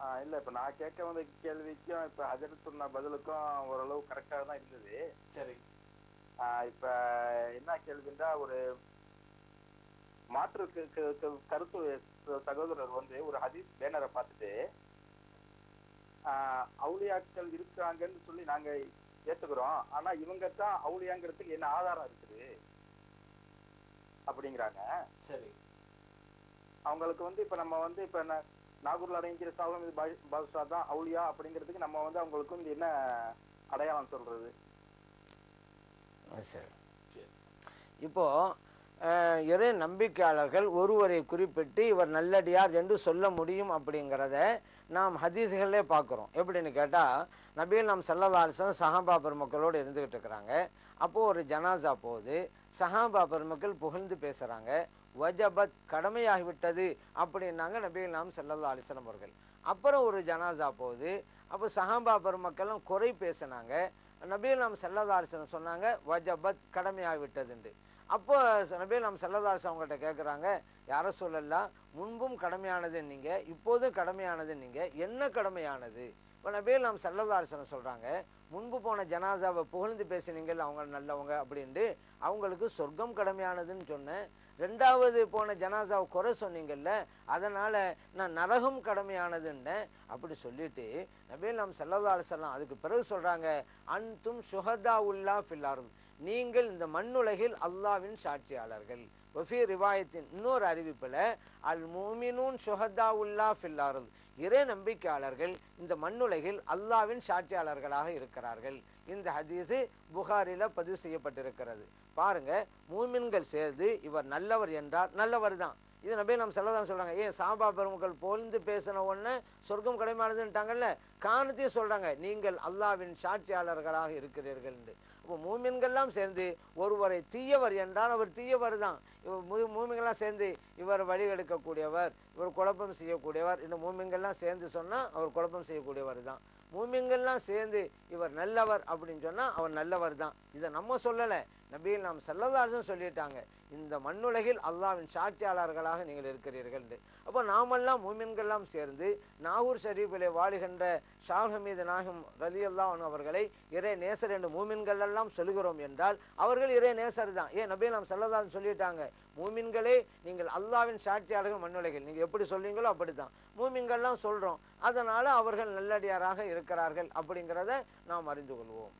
ஆ, இல்ல இப்ப நான் கேட்க வந்த கேள்விக்கும் இப்ப ஹஜரத் சொன்ன பதிலுக்கும் ஓரளவு கரெக்டா தான் இருந்தது. சரி. இப்ப என்ன கேள்வின்னா ஒரு மாற்று கருத்து சகோதரர் வந்து ஒரு ஹதீஸ் பேனரை பார்த்துட்டு ஆ, அவுலியாக்கள் இருக்காங்கன்னு சொல்லி நாங்க ஏத்துக்கிறோம். ஆனா இவங்க தான் அவுலியாங்கிறதுக்கு என்ன ஆதாரம் இருக்குது? அப்படிங்கிறாங்க. சரி. அவங்களுக்கு வந்து இப்ப நம்ம வந்து இப்ப நாகூர்ல நாகூர்ல அடங்கிற இது பாதுஷா தான் அவுலியா அப்படிங்கிறதுக்கு நம்ம வந்து அவங்களுக்கு வந்து என்ன அடையாளம் சொல்றது? சரி சரி. இப்போ இரு நம்பிக்கையாளர்கள் ஒருவரை குறிப்பிட்டு இவர் நல்லடியார் என்று சொல்ல முடியும் அப்படிங்கிறத நாம் ஹதீஸ்களே பார்க்குறோம். எப்படின்னு கேட்டால் நபீல் நாம் சல்லவாரிசம் சஹாபா பெருமக்களோடு இருந்துக்கிட்டு இருக்கிறாங்க. அப்போது ஒரு ஜனாசா போகுது. சஹாபா பெருமக்கள் புகழ்ந்து பேசுகிறாங்க வஜபத் கடமையாகிவிட்டது அப்படின்னாங்க நபிகள் நாம் சல்லல்லா அலிஸ்லாம் அவர்கள். அப்புறம் ஒரு ஜனாசா போகுது. அப்போ சஹாபா பெருமக்கள்லாம் குறை பேசினாங்க. நபீல் நாம் செல்லதாரிசன் சொன்னாங்க வஜபத் கடமையாகிவிட்டதுண்டு அப்போ சில பேர் நம்ம செல்லதாஸ் அவங்கள்ட்ட கேட்குறாங்க யார சொல்லலாம்? முன்பும் கடமையானது நீங்கள் இப்போதும் கடமையானது நீங்கள் என்ன கடமையானது? இப்போ பேர் நாம் செல்லதாரிசன் சொல்கிறாங்க முன்பு போன ஜனாசாவை புகழ்ந்து பேசினீங்கள் அவங்க நல்லவங்க அப்படின்ட்டு. அவங்களுக்கு சொர்க்கம் கடமையானதுன்னு சொன்னேன். ரெண்டாவது போன ஜனாசாவை குறை சொன்னீங்கல்ல அதனால் நான் நரகம் கடமையானதுன்னேன். அப்படி சொல்லிட்டு நபேல் நாம் செல்லல்லா அதுக்கு பிறகு சொல்கிறாங்க அன்தும் சுஹதா உல்லா ஃபில்லாரும் நீங்கள் இந்த மண்ணுலகில் அல்லாவின் சாட்சியாளர்கள். ஒஃபி ரிவாயத்தின் இன்னொரு அறிவிப்பில் அல் மூமினூன் சுஹதா உல்லா ஃபில்லாரும் இறை நம்பிக்கையாளர்கள் இந்த மண்ணுலகில் அல்லாவின் சாட்சியாளர்களாக இருக்கிறார்கள். இந்த ஹதீஸு புகாரில் பதிவு செய்யப்பட்டிருக்கிறது. பாருங்க மூமின்கள் சேர்ந்து இவர் நல்லவர் என்றார் நல்லவர் தான். இது நபே நம்ம செல்லதான் சொல்றாங்க. ஏன் சாபா பெருமக்கள் பொழுந்து பேசின உடனே சொர்க்கம் கடமையானதுன்ட்டாங்கல்ல காரணத்தையும் சொல்றாங்க. நீங்கள் அல்லாவின் சாட்சியாளர்களாக இருக்கிறீர்கள் அப்போ மூமின்கள்லாம் சேர்ந்து ஒருவரை தீயவர் என்றால் அவர் தீயவர் தான். இவர் மூமின்கள்லாம் சேர்ந்து இவர் வழி எடுக்கக்கூடியவர் இவர் குழப்பம் செய்யக்கூடியவர் இந்த மூமின்கள்லாம் சேர்ந்து சொன்னால் அவர் குழப்பம் செய்யக்கூடியவர் தான். மூமின்கள்லாம் சேர்ந்து இவர் நல்லவர் அப்படின்னு சொன்னால் அவர் நல்லவர் தான். இதை நம்ம சொல்லலை. நபியில் நாம் செல்லதாசன் சொல்லிட்டாங்க. இந்த மண்ணுலகில் அல்லாவின் சாட்சியாளர்களாக நீங்கள் இருக்கிறீர்கள் என்று. அப்போ நாமெல்லாம் மூமின்கள்லாம் சேர்ந்து நாகூர் ஷரீஃபிலே வாழுகின்ற ஷாஹ் ஹமீது நாகம் ரலி அவர்களை இறை நேசர் என்று மூமின்கள் எல்லாம் சொல்கிறோம் என்றால் அவர்கள் இறை நேசர் தான். ஏன் நபி நாம் செல்லதான்னு சொல்லிட்டாங்க மூமின்களே நீங்கள் அல்லாவின் சாட்சியாளர்கள் மண்ணுலகில். நீங்கள் எப்படி சொல்றீங்களோ அப்படித்தான். மூமின்கள்லாம் சொல்கிறோம் அதனால் அவர்கள் நல்லடியாராக இருக்கிறார்கள் அப்படிங்கிறத நாம் அறிந்து கொள்வோம்.